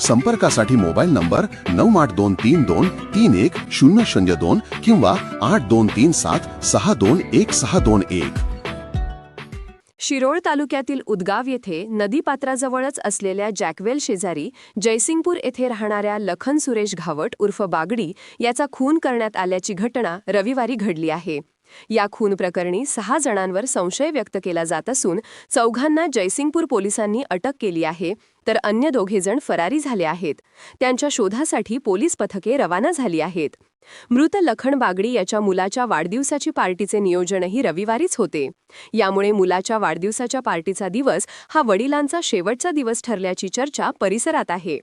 संपर्कासाठी mobile number नऊ आठ दोन तीन दोन तीन एक शून्य शून्य दोन किंवा आठ दोन तीन सात सहा दोन एक सहा दोन एक. शिरोळ तालुक्यातील उदगाव येथे नदीपात्राजवळच असलेल्या जॅकवेल शेजारी जयसिंगपूर येथे राहणाऱ्या लखन सुरेश घावट उर्फ बागडी याचा खून करण्यात आल्याची घटना रविवारी घडली आहे. या खून प्रकरणी सहा जणांवर संशय व्यक्त केला जात असून चौघांना जयसिंगपूर पोलिसांनी अटक केली आहे तर अन्य दोघे जण फरारी झाले आहेत. त्यांच्या शोधासाठी पोलीस पथके रवाना झाली आहेत. मृत लखन बागडी याच्या मुलाच्या वाढदिवसाची पार्टीचे नियोजनही रविवारीच होते. यामुळे मुलाच्या वाढदिवसाच्या पार्टीचा दिवस हा वडिलांचा शेवटचा दिवस ठरल्याची चर्चा परिसरात आहे.